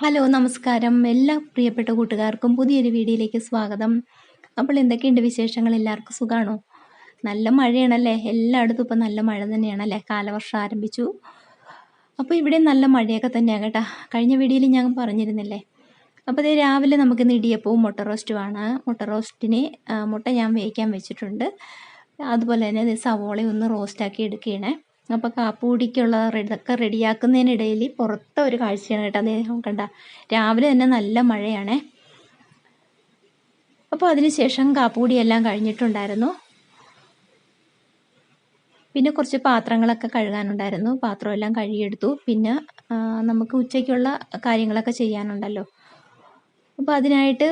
Hello നമസ്കാരം. എല്ലാ പ്രിയപ്പെട്ട കൂട്ടുകാർക്കും പുതിയൊരു വീഡിയോയിലേക്ക് സ്വാഗതം. അപ്പോൾ എന്തൊക്കെയുണ്ട് വിശേഷങ്ങൾ? എല്ലാവർക്കും സുഖമാണോ നല്ല മഴയാണല്ലേ? എല്ലായിടത്തും ഇപ്പം നല്ല മഴ തന്നെയാണല്ലേ? കാലവർഷം ആരംഭിച്ചു. അപ്പോൾ ഇവിടെ നല്ല മഴയൊക്കെ തന്നെയാണ് കേട്ടോ. കഴിഞ്ഞ വീഡിയോയിൽ ഞാൻ പറഞ്ഞിരുന്നില്ലേ? അപ്പോൾ അതേ രാവിലെ നമുക്ക് ഇടിയപ്പവും മുട്ട റോസ്റ്റുമാണ് മുട്ട റോസ്റ്റിന് മുട്ട ഞാൻ വേവിക്കാൻ വെച്ചിട്ടുണ്ട്. അതുപോലെ തന്നെ സവോളയൊന്ന് സവോളയും ഒന്ന് റോസ്റ്റാക്കി എടുക്കുകയാണേ. അപ്പോൾ കാപ്പൂടിക്കുള്ള ഇതൊക്കെ റെഡിയാക്കുന്നതിനിടയിൽ പുറത്തെ ഒരു കാഴ്ചയാണ് കേട്ടോ അദ്ദേഹം കണ്ട. രാവിലെ തന്നെ നല്ല മഴയാണേ. അപ്പോൾ അതിനുശേഷം കാപ്പൂടി എല്ലാം കഴിഞ്ഞിട്ടുണ്ടായിരുന്നു. പിന്നെ കുറച്ച് പാത്രങ്ങളൊക്കെ കഴുകാനുണ്ടായിരുന്നു. പാത്രമെല്ലാം കഴുകിയെടുത്തു. പിന്നെ നമുക്ക് ഉച്ചയ്ക്കുള്ള കാര്യങ്ങളൊക്കെ ചെയ്യാനുണ്ടല്ലോ. അപ്പോൾ അതിനായിട്ട്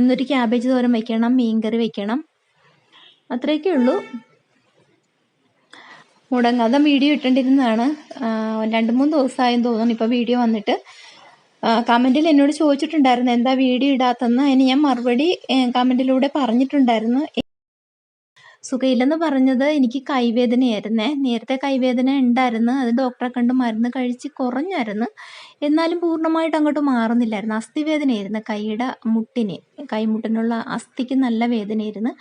ഇന്നൊരു ക്യാബേജ് തോരൻ വയ്ക്കണം മീൻകറി വയ്ക്കണം അത്രയൊക്കെ ഉള്ളൂ. മുടങ്ങാതെ വീഡിയോ ഇട്ടേണ്ടിരുന്നതാണ്. ആ, രണ്ട് മൂന്ന് ദിവസമായെന്ന് തോന്നുന്നു ഇപ്പോൾ വീഡിയോ വന്നിട്ട്. കമന്റിൽ എന്നോട് ചോദിച്ചിട്ടുണ്ടായിരുന്നു എന്താ വീഡിയോ ഇടാത്തെന്ന് അതിന് ഞാൻ മറുപടി കമന്റിലൂടെ പറഞ്ഞിട്ടുണ്ടായിരുന്നു. സുഖയില്ലെന്ന് പറഞ്ഞത് എനിക്ക് കൈവേദനയായിരുന്നേ. നേരത്തെ കൈവേദന ഉണ്ടായിരുന്നു. അത് ഡോക്ടറെ കണ്ട് മരുന്ന് കഴിച്ച് കുറഞ്ഞായിരുന്നു. എന്നാലും പൂർണമായിട്ട് അങ്ങോട്ട് മാറുന്നില്ലായിരുന്നു. അസ്ഥിവേദനയായിരുന്നു കൈയുടെ മുട്ടിന്. കൈമുട്ടിനുള്ള അസ്ഥിക്ക് നല്ല വേദനയായിരുന്നു.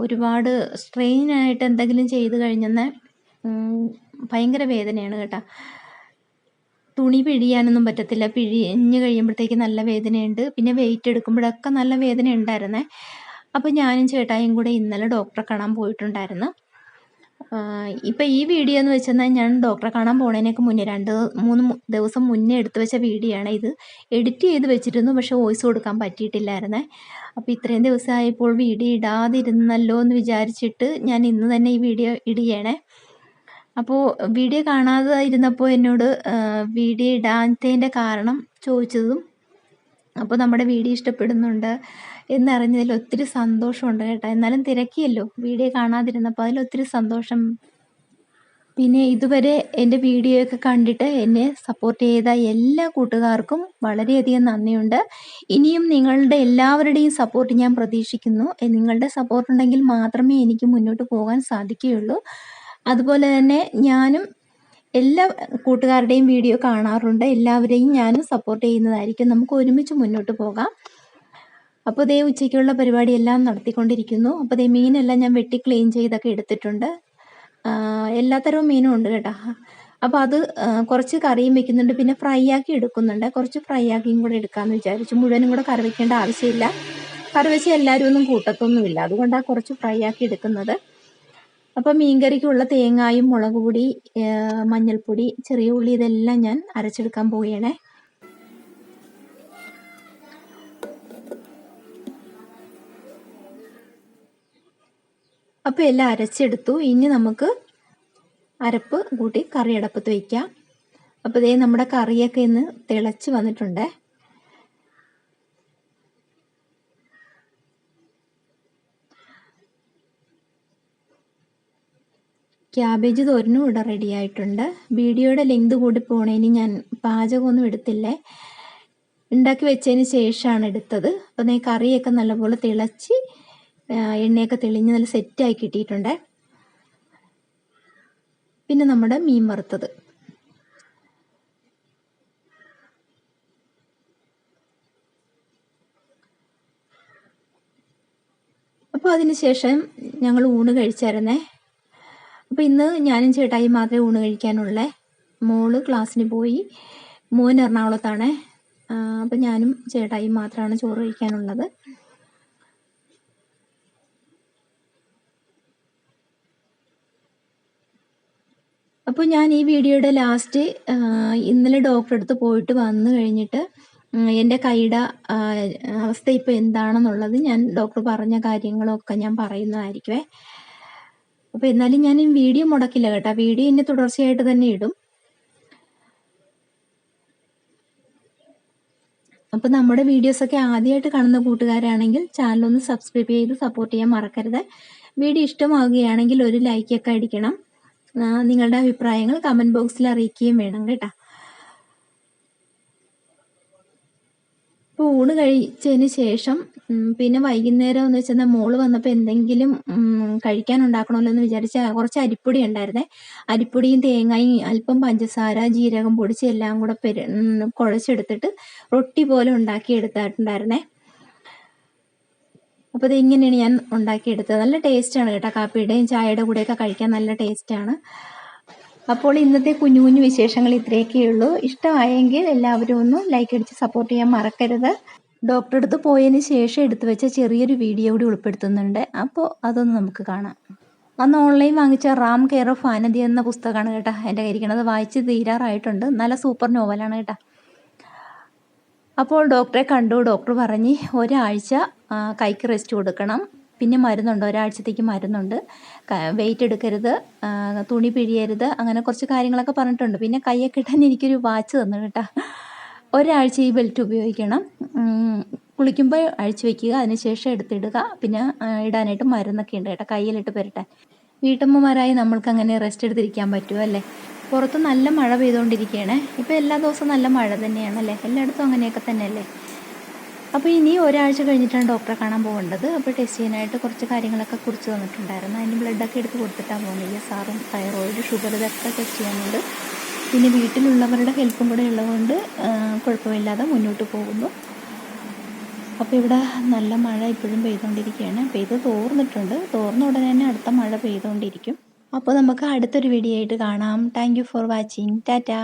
ഒരുപാട് സ്ട്രെയിനായിട്ട് എന്തെങ്കിലും ചെയ്ത് കഴിഞ്ഞെന്ന് ഭയങ്കര വേദനയാണ് കേട്ടോ. തുണി പിഴിയാനൊന്നും പറ്റത്തില്ല. പിഴിഞ്ഞ് കഴിയുമ്പോഴത്തേക്ക് നല്ല വേദനയുണ്ട്. പിന്നെ വെയിറ്റ് എടുക്കുമ്പോഴൊക്കെ നല്ല വേദന ഉണ്ടായിരുന്നേ അപ്പോൾ ഞാനും ചേട്ടായും കൂടെ ഇന്നലെ ഡോക്ടറെ കാണാൻ പോയിട്ടുണ്ടായിരുന്നു. ഇപ്പം ഈ വീഡിയോ എന്ന് വെച്ചാൽ ഞാൻ ഡോക്ടറെ കാണാൻ പോണതിനൊക്കെ മുന്നേ രണ്ട് മൂന്ന് ദിവസം മുന്നേ എടുത്തു വെച്ച വീഡിയോ ആണ് ഇത്. എഡിറ്റ് ചെയ്ത് വെച്ചിരുന്നു പക്ഷേ വോയിസ് കൊടുക്കാൻ പറ്റിയിട്ടില്ലായിരുന്നേ. അപ്പോൾ ഇത്രയും ദിവസമായപ്പോൾ വീഡിയോ ഇടാതിരുന്നല്ലോ എന്ന് വിചാരിച്ചിട്ട് ഞാൻ ഇന്ന് തന്നെ ഈ വീഡിയോ ഇടുകയാണേ. അപ്പോൾ വീഡിയോ കാണാതെ ഇരുന്നപ്പോൾ എന്നോട് വീഡിയോ ഇടാത്തതിന്റെ കാരണം ചോദിച്ചതും അപ്പോൾ നമ്മുടെ വീഡിയോ ഇഷ്ടപ്പെടുന്നുണ്ട് എന്നറിഞ്ഞതിൽ ഒത്തിരി സന്തോഷമുണ്ട് കേട്ടോ. എന്നാലും തിരക്കിയല്ലോ വീഡിയോ കാണാതിരുന്നപ്പോൾ അതിൽ ഒത്തിരി സന്തോഷം. പിന്നെ ഇതുവരെ എന്റെ വീഡിയോയൊക്കെ കണ്ടിട്ട് എന്നെ സപ്പോർട്ട് ചെയ്ത എല്ലാ കൂട്ടുകാർക്കും വളരെയധികം നന്ദിയുണ്ട്. ഇനിയും നിങ്ങളുടെ എല്ലാവരുടെയും സപ്പോർട്ട് ഞാൻ പ്രതീക്ഷിക്കുന്നു. നിങ്ങളുടെ സപ്പോർട്ട് ഉണ്ടെങ്കിൽ മാത്രമേ എനിക്ക് മുന്നോട്ട് പോകാൻ സാധിക്കുകയുള്ളൂ. അതുപോലെ തന്നെ ഞാനും എല്ലാ കൂട്ടുകാരുടെയും വീഡിയോ കാണാറുണ്ട്. എല്ലാവരെയും ഞാനും സപ്പോർട്ട് ചെയ്യുന്നതായിരിക്കും. നമുക്ക് ഒരുമിച്ച് മുന്നോട്ട് പോകാം. അപ്പോൾ ദേ ഉച്ചയ്ക്കുള്ള പരിപാടിയെല്ലാം നടത്തിക്കൊണ്ടിരിക്കുന്നു. അപ്പോൾ ദേ മീനെല്ലാം ഞാൻ വെട്ടി ക്ലീൻ ചെയ്തൊക്കെ എടുത്തിട്ടുണ്ട്. എല്ലാത്തരവും മീനും ഉണ്ട് കേട്ടോ. അപ്പോൾ അത് കുറച്ച് കറിയും വെക്കുന്നുണ്ട്. പിന്നെ ഫ്രൈ ആക്കി എടുക്കുന്നുണ്ട്. കുറച്ച് ഫ്രൈ ആക്കിയും കൂടെ എടുക്കാമെന്ന് വിചാരിച്ചു. മുഴുവനും കൂടെ കറി വെക്കേണ്ട ആവശ്യമില്ല. കറി വെച്ച് എല്ലാവരും ഒന്നും കൂട്ടത്തൊന്നുമില്ല. അതുകൊണ്ടാണ് കുറച്ച് ഫ്രൈ ആക്കി എടുക്കുന്നത്. അപ്പോൾ മീൻകറിക്കുള്ള തേങ്ങായും മുളക് പൊടി മഞ്ഞൾപ്പൊടി ചെറിയ ഉള്ളി ഇതെല്ലാം ഞാൻ അരച്ചെടുക്കാൻ പോവുകയാണ്. അപ്പോൾ എല്ലാം അരച്ചെടുത്തു. ഇനി നമുക്ക് അരപ്പ് കൂട്ടി കറി അടപ്പത്ത് വയ്ക്കാം അപ്പോൾ ഇതേ നമ്മുടെ കറിയൊക്കെ ഇന്ന് തിളച്ച് വന്നിട്ടുണ്ട്. ക്യാബേജ് തോരനും ഇവിടെ റെഡി ആയിട്ടുണ്ട്. വീഡിയോയുടെ ലെങ്ത് കൂടി പോണേന് ഞാൻ പാചകമൊന്നും എടുത്തില്ലേ. ഉണ്ടാക്കി വെച്ചതിന് ശേഷമാണ് എടുത്തത്. അപ്പോൾ ഈ കറിയൊക്കെ നല്ലപോലെ തിളച്ച് എണ്ണയൊക്കെ തെളിഞ്ഞ് നല്ല സെറ്റായി കിട്ടിയിട്ടുണ്ട്. പിന്നെ നമ്മുടെ മീൻ വറുത്തത്. അപ്പോൾ അതിന് ശേഷം ഞങ്ങൾ ഊണ് കഴിച്ചായിരുന്നേ. അപ്പോൾ ഇന്ന് ഞാനും ചേട്ടായി മാത്രമേ ഊണ് കഴിക്കാനുള്ളേ മോൾ ക്ലാസ്സിന് പോയി. മോൻ എറണാകുളത്താണ്. അപ്പോൾ ഞാനും ചേട്ടായി മാത്രമാണ് ചോറ് കഴിക്കാനുള്ളത്. അപ്പോൾ ഞാൻ ഈ വീഡിയോയുടെ ലാസ്റ്റ് ഇന്നലെ ഡോക്ടറെ അടുത്ത് പോയിട്ട് വന്നു കഴിഞ്ഞിട്ട് എന്റെ കൈയുടെ അവസ്ഥ ഇപ്പോൾ എന്താണെന്നുള്ളത് ഞാൻ ഡോക്ടർ പറഞ്ഞ കാര്യങ്ങളൊക്കെ ഞാൻ പറയുന്നതായിരിക്കുമേ അപ്പോൾ എന്നാലും ഞാൻ ഈ വീഡിയോ മുടക്കില്ല കേട്ടോ. വീഡിയോ ഇനി തുടർച്ചയായിട്ട് തന്നെ ഇടും. അപ്പോൾ നമ്മുടെ വീഡിയോസ് ഒക്കെ ആദ്യമായിട്ട് കാണുന്ന കൂട്ടുകാരാണെങ്കിൽ ചാനൽ ഒന്ന് സബ്സ്ക്രൈബ് ചെയ്ത് സപ്പോർട്ട് ചെയ്യാൻ മറക്കരുത്. വീഡിയോ ഇഷ്ടമാവുകയാണെങ്കിൽ ഒരു ലൈക്കൊക്കെ അടിക്കണം. നിങ്ങളുടെ അഭിപ്രായങ്ങൾ കമന്റ് ബോക്സിൽ അറിയിക്കുകയും വേണം കേട്ടോ. ഇപ്പോൾ ഊണ് കഴിച്ചതിന് ശേഷം പിന്നെ വൈകുന്നേരം എന്ന് വെച്ചാൽ മോൾ വന്നപ്പോൾ എന്തെങ്കിലും കഴിക്കാൻ ഉണ്ടാക്കണമല്ലോ എന്ന് വിചാരിച്ച കുറച്ച് അരിപ്പൊടി ഉണ്ടായിരുന്നേ. അരിപ്പൊടിയും തേങ്ങയും അല്പം പഞ്ചസാര ജീരകം പൊടിച്ച് എല്ലാം കൂടെ പെരു കുഴച്ചെടുത്തിട്ട് റൊട്ടി പോലെ ഉണ്ടാക്കി എടുത്തിട്ടുണ്ടായിരുന്നേ അപ്പോൾ ഇത് ഞാൻ ഉണ്ടാക്കിയെടുത്തത്. നല്ല ടേസ്റ്റാണ് കേട്ടോ. കാപ്പിയുടെയും ചായയുടെ കൂടെയൊക്കെ കഴിക്കാൻ നല്ല ടേസ്റ്റാണ് അപ്പോൾ ഇന്നത്തെ കുഞ്ഞു കുഞ്ഞു വിശേഷങ്ങൾ ഇത്രയൊക്കെയുള്ളൂ ഇഷ്ടമായെങ്കിൽ എല്ലാവരും ഒന്ന് ലൈക്ക് അടിച്ച് സപ്പോർട്ട് ചെയ്യാൻ മറക്കരുത്. ഡോക്ടറെ അടുത്ത് പോയതിന് ശേഷം എടുത്തു വെച്ച ചെറിയൊരു വീഡിയോ കൂടി ഉൾപ്പെടുത്തുന്നുണ്ട്. അപ്പോൾ അതൊന്ന് നമുക്ക് കാണാം. അന്ന് ഓൺലൈൻ വാങ്ങിച്ച റാം കെയർ ഓഫ് ആനന്ദി എന്ന പുസ്തകമാണ് കേട്ടോ. എന്റെ കയ്യിരിക്കണത് വായിച്ച് തീരാറായിട്ടുണ്ട്. നല്ല സൂപ്പർ നോവലാണ് കേട്ടോ. അപ്പോൾ ഡോക്ടറെ കണ്ടു. ഡോക്ടർ പറഞ്ഞ് ഒരാഴ്ച കൈക്ക് റെസ്റ്റ് കൊടുക്കണം. പിന്നെ മരുന്നുണ്ട്. ഒരാഴ്ചത്തേക്ക് മരുന്നുണ്ട്. വെയിറ്റ് എടുക്കരുത്. തുണി പിഴിയരുത്. അങ്ങനെ കുറച്ച് കാര്യങ്ങളൊക്കെ പറഞ്ഞിട്ടുണ്ട്. പിന്നെ കയ്യൊക്കെ ഇട്ടാൻ എനിക്കൊരു വാച്ച് തന്നു കേട്ടോ. ഒരാഴ്ച ഈ ബെൽറ്റ് ഉപയോഗിക്കണം. കുളിക്കുമ്പോൾ അഴിച്ചു വെക്കുക. അതിനുശേഷം എടുത്തിടുക. പിന്നെ ഇടാനായിട്ട് മരുന്നൊക്കെ ഉണ്ട് കേട്ടോ. കയ്യിലിട്ട് പുരട്ടാൻ. വീട്ടമ്മമാരായി നമ്മൾക്ക് അങ്ങനെ റെസ്റ്റ് എടുത്തിരിക്കാൻ പറ്റുമോ അല്ലേ? പുറത്ത് നല്ല മഴ പെയ്തുകൊണ്ടിരിക്കുകയാണ്. ഇപ്പോൾ എല്ലാ ദിവസവും നല്ല മഴ തന്നെയാണല്ലേ? എല്ലായിടത്തും അങ്ങനെയൊക്കെ തന്നെയല്ലേ? അപ്പോൾ ഇനി ഒരാഴ്ച കഴിഞ്ഞിട്ടാണ് ഡോക്ടറെ കാണാൻ പോകേണ്ടത്. അപ്പോൾ ടെസ്റ്റ് ചെയ്യാനായിട്ട് കുറച്ച് കാര്യങ്ങളൊക്കെ കുറിച്ച് തന്നിട്ടുണ്ടായിരുന്നു. അതിന് ബ്ലഡൊക്കെ എടുത്ത് കൊടുത്തിട്ടാണ് പോകുന്നത്. സാറും തൈറോയിഡ് ഷുഗർ ഇതൊക്കെ ടെസ്റ്റ് ചെയ്യാനുണ്ട്. പിന്നെ വീട്ടിലുള്ളവരുടെ ഹെൽപ്പും കൂടെ ഉള്ളതുകൊണ്ട് കുഴപ്പമില്ലാതെ മുന്നോട്ട് പോകുന്നു. അപ്പോൾ ഇവിടെ നല്ല മഴ ഇപ്പോഴും പെയ്തുകൊണ്ടിരിക്കുകയാണ്. പെയ്ത് തോർന്നിട്ടുണ്ട്. തോർന്ന ഉടനെ തന്നെ അടുത്ത മഴ പെയ്തുകൊണ്ടിരിക്കും. അപ്പോൾ നമുക്ക് അടുത്തൊരു വീഡിയോ ആയിട്ട് കാണാം. Thank for watching Tata